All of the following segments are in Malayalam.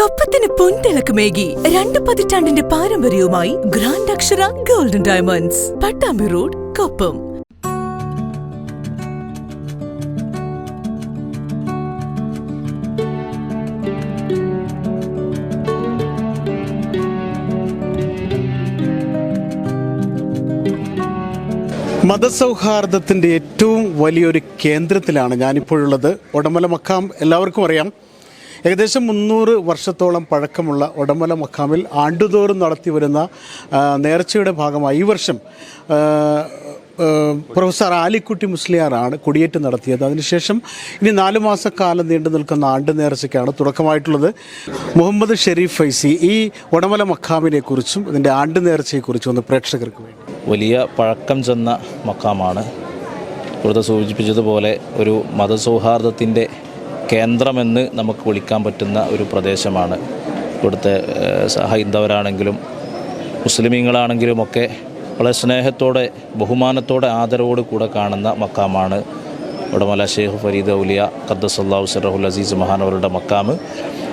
കൊപ്പത്തിന് പൊൻതിളക്കമേകി രണ്ട് പതിറ്റാണ്ടിന്റെ പാരമ്പര്യവുമായി grand Akshara golden diamonds Pattambi road Koppam. മതസൗഹാർദ്ദത്തിന്റെ ഏറ്റവും വലിയൊരു കേന്ദ്രത്തിലാണ് ഞാനിപ്പോഴുള്ളത്. ഉടമല മക്കാം എല്ലാവർക്കും അറിയാം. ഏകദേശം മുന്നൂറ് വർഷത്തോളം പഴക്കമുള്ള ഒടമല മക്കാമിൽ ആണ്ടുതോറും നടത്തി വരുന്ന നേർച്ചയുടെ ഭാഗമായി ഈ വർഷം പ്രൊഫസർ ആലിക്കുട്ടി മുസ്ലിയാറാണ് കൊടിയേറ്റ് നടത്തിയത്. അതിനുശേഷം ഇനി നാല് മാസക്കാലം നീണ്ടു നിൽക്കുന്ന ആണ്ട് നേർച്ചയ്ക്കാണ് തുടക്കമായിട്ടുള്ളത്. മുഹമ്മദ് ഷെരീഫ് ഫൈസി ഈ ഉടമല മക്കാമിനെ കുറിച്ചും ഇതിന്റെ ആണ്ട് നേർച്ചയെക്കുറിച്ചും ഒന്ന് പ്രേക്ഷകർക്ക് വേണ്ടി. വലിയ പഴക്കം ചെന്ന മക്കാമാണ് ഇവിടുത്തെ സൂചിപ്പിച്ചതുപോലെ ഒരു മതസൗഹാർദ്ദത്തിന്റെ കേന്ദ്രമെന്ന് നമുക്ക് വിളിക്കാൻ പറ്റുന്ന ഒരു പ്രദേശമാണ്. ഇവിടുത്തെ ഹൈന്ദവരാണെങ്കിലും മുസ്ലിമീങ്ങളാണെങ്കിലും ഒക്കെ വളരെ സ്നേഹത്തോടെ ബഹുമാനത്തോടെ ആദരവോട് കൂടെ കാണുന്ന മക്കാമാണ്. ഉടമല ഷെയ്ഖ് ഫരീദ് ഔലിയ ഖദ്ദസല്ലാഹു സറഹുൽ അസീസ് മഹാനവരുടെ മക്കാമ്.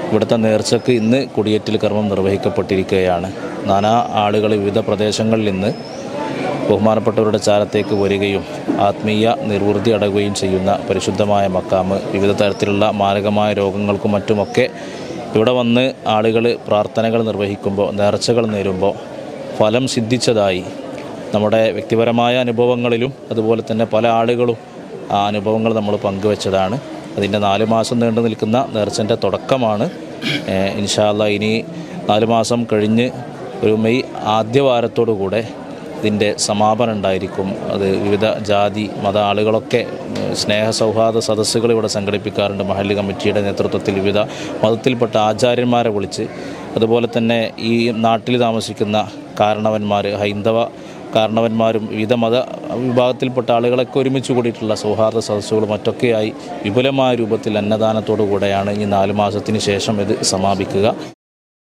ഇവിടുത്തെ നേർച്ചയ്ക്ക് ഇന്ന് കുടിയേറ്റൽ കർമ്മം നിർവഹിക്കപ്പെട്ടിരിക്കുകയാണ്. നാനാ ആളുകൾ വിവിധ പ്രദേശങ്ങളിൽ നിന്ന് ബഹുമാനപ്പെട്ടവരുടെ ചാരത്തേക്ക് വരികയും ആത്മീയ നിർവൃതി അടയുകയും ചെയ്യുന്ന പരിശുദ്ധമായ മക്കാമ് വിവിധ തരത്തിലുള്ള മാരകമായ രോഗങ്ങൾക്കും മറ്റുമൊക്കെ ഇവിടെ വന്ന് ആളുകൾ പ്രാർത്ഥനകൾ നിർവഹിക്കുമ്പോൾ നേർച്ചകൾ നേരുമ്പോൾ ഫലം സിദ്ധിച്ചതായി നമ്മുടെ വ്യക്തിപരമായ അനുഭവങ്ങളിലും അതുപോലെ തന്നെ പല ആളുകളും ആ അനുഭവങ്ങൾ നമ്മൾ പങ്കുവച്ചതാണ്. അതിന്റെ നാല് മാസം നീണ്ടു നിൽക്കുന്ന നേർച്ചന്റെ തുടക്കമാണ്. ഇൻഷാല്ല ഇനി നാല് മാസം കഴിഞ്ഞ് ഒരു മെയ് ആദ്യ വാരത്തോടു കൂടെ ഇതിന്റെ സമാപനം ഉണ്ടായിരിക്കും. അത് വിവിധ ജാതി മത ആളുകളൊക്കെ സ്നേഹ സൗഹാർദ്ദ സദസ്സുകൾ ഇവിടെ സംഘടിപ്പിക്കാറുണ്ട്. മഹല്ല് കമ്മിറ്റിയുടെ നേതൃത്വത്തിൽ വിവിധ മതത്തിൽപ്പെട്ട ആചാര്യന്മാരെ വിളിച്ച്. അതുപോലെ തന്നെ ഈ നാട്ടിൽ താമസിക്കുന്ന കാരണവന്മാർ ഹൈന്ദവ കാരണവന്മാരും വിവിധ മത വിഭാഗത്തിൽപ്പെട്ട ആളുകളൊക്കെ ഒരുമിച്ച് കൂടിയിട്ടുള്ള സൗഹാർദ്ദ സദസ്സുകളും മറ്റൊക്കെയായി വിപുലമായ രൂപത്തിൽ അന്നദാനത്തോടു കൂടെയാണ് ഈ നാല് മാസത്തിന് ശേഷം ഇത് സമാപിക്കുക.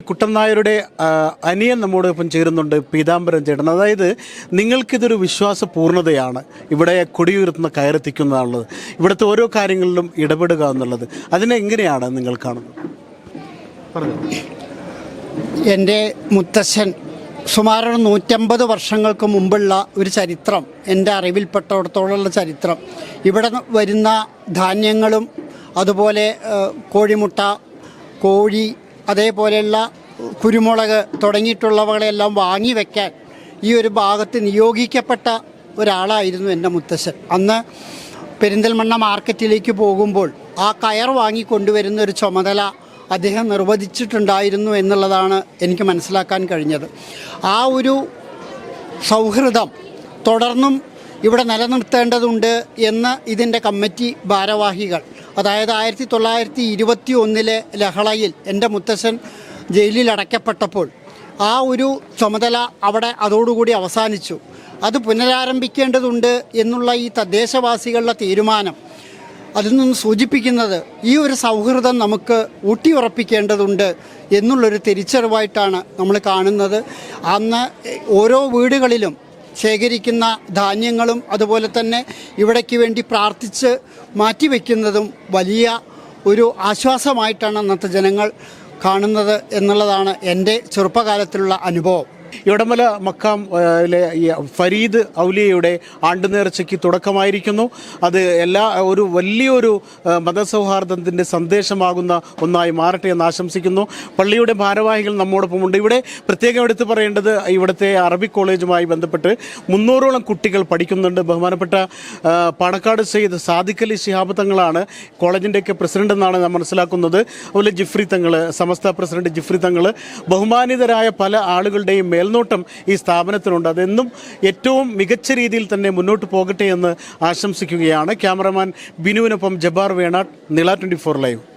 കുട്ടൻ നായരുടെ അനിയൻ നമ്മോടൊപ്പം ചേരുന്നുണ്ട് പീതാംബരം ചേട്ടൻ. അതായത് നിങ്ങൾക്കിതൊരു വിശ്വാസ പൂർണതയാണ് ഇവിടെ കൊടിയുയർത്തുന്ന കയറെത്തിക്കുന്നതാണുള്ളത്. ഇവിടുത്തെ ഓരോ കാര്യങ്ങളിലും ഇടപെടുക എന്നുള്ളത്. അതിനെ എങ്ങനെയാണ് നിങ്ങൾ കാണുന്നത്? എന്റെ മുത്തശ്ശൻ ഒരു നൂറ്റമ്പത് വർഷങ്ങൾക്ക് മുമ്പുള്ള ഒരു ചരിത്രം എന്റെ അറിവിൽപ്പെട്ടിടത്തോളമുള്ള ചരിത്രം. ഇവിടെ വരുന്ന ധാന്യങ്ങളും അതുപോലെ കോഴിമുട്ട കോഴി അതേപോലെയുള്ള കുരുമുളക് തുടങ്ങിയിട്ടുള്ളവകളെല്ലാം വാങ്ങി വെക്കാൻ ഈ ഒരു ഭാഗത്ത് നിയോഗിക്കപ്പെട്ട ഒരാളായിരുന്നു എന്റെ മുത്തശ്ശൻ. അന്ന് പെരിന്തൽമണ്ണ മാർക്കറ്റിലേക്ക് പോകുമ്പോൾ ആ കയർ വാങ്ങി കൊണ്ടുവരുന്ന ഒരു ചുമതല അദ്ദേഹം നിർവഹിച്ചിട്ടുണ്ടായിരുന്നു എന്നുള്ളതാണ് എനിക്ക് മനസ്സിലാക്കാൻ കഴിഞ്ഞത്. ആ ഒരു സൗഹൃദം തുടർന്നും ഇവിടെ നിലനിർത്തേണ്ടതുണ്ട് എന്ന് ഇതിന്റെ കമ്മിറ്റി ഭാരവാഹികൾ അതായത് ആയിരത്തി തൊള്ളായിരത്തി ഇരുപത്തി ഒന്നിലെ ലഹളയിൽ എന്റെ മുത്തശ്ശൻ ജയിലിൽ അടയ്ക്കപ്പെട്ടപ്പോൾ ആ ഒരു ചുമതല അവിടെ അതോടുകൂടി അവസാനിച്ചു. അത് പുനരാരംഭിക്കേണ്ടതുണ്ട് എന്നുള്ള ഈ തദ്ദേശവാസികളുടെ തീരുമാനം. അതിൽ നിന്ന് സൂചിപ്പിക്കുന്നത് ഈ ഒരു സൗഹൃദം നമുക്ക് ഊട്ടിയുറപ്പിക്കേണ്ടതുണ്ട് എന്നുള്ളൊരു തിരിച്ചറിവായിട്ടാണ് നമ്മൾ കാണുന്നത്. അന്ന് ഓരോ വീടുകളിലും ശേഖരിക്കുന്ന ധാന്യങ്ങളും അതുപോലെ തന്നെ ഇവിടേക്ക് വേണ്ടി പ്രാർത്ഥിച്ച് മാറ്റിവെക്കുന്നതും വലിയ ഒരു ആശ്വാസമായിട്ടാണ് അന്നത്തെ ജനങ്ങൾ കാണുന്നത് എന്നുള്ളതാണ് എന്റെ ചെറുപ്പകാലത്തിലുള്ള അനുഭവം. ഇടമല മക്കാം ലെ ഈ ഫരീദ് ഔലിയയുടെ ആണ്ടുനേർച്ചയ്ക്ക് തുടക്കമായിരിക്കുന്നു. അത് എല്ലാ ഒരു വലിയൊരു മതസൗഹാർദ്ദത്തിന്റെ സന്ദേശമാകുന്ന ഒന്നായി മാറട്ടെ എന്ന് ആശംസിക്കുന്നു. പള്ളിയുടെ ഭാരവാഹികൾ നമ്മോടൊപ്പമുണ്ട് ഇവിടെ പ്രത്യേകം എടുത്തു പറയേണ്ടത് ഇവിടുത്തെ അറബിക് കോളേജുമായി ബന്ധപ്പെട്ട് മുന്നൂറോളം കുട്ടികൾ പഠിക്കുന്നുണ്ട്. ബഹുമാനപ്പെട്ട പാണക്കാട് സെയ്ദ് സാദിഖ് അലി ശിഹാബ് തങ്ങളാണ് കോളേജിന്റെയൊക്കെ പ്രസിഡന്റ് എന്നാണ് ഞാൻ മനസ്സിലാക്കുന്നത്. അതുപോലെ ജിഫ്രി തങ്ങൾ സമസ്ത പ്രസിഡന്റ് ജിഫ്രി തങ്ങൾ ബഹുമാനിതരായ പല ആളുകളുടെയും മേൽനോട്ടം ഈ സ്ഥാപനത്തിനുണ്ട് അതെന്നും ഏറ്റവും മികച്ച രീതിയിൽ തന്നെ മുന്നോട്ട് പോകട്ടെ എന്ന് ആശംസിക്കുകയാണ് ക്യാമറമാൻ ബിനുവിനൊപ്പം ജബാർ വേണാട് നില ട്വന്റി ഫോർ ലൈവ്.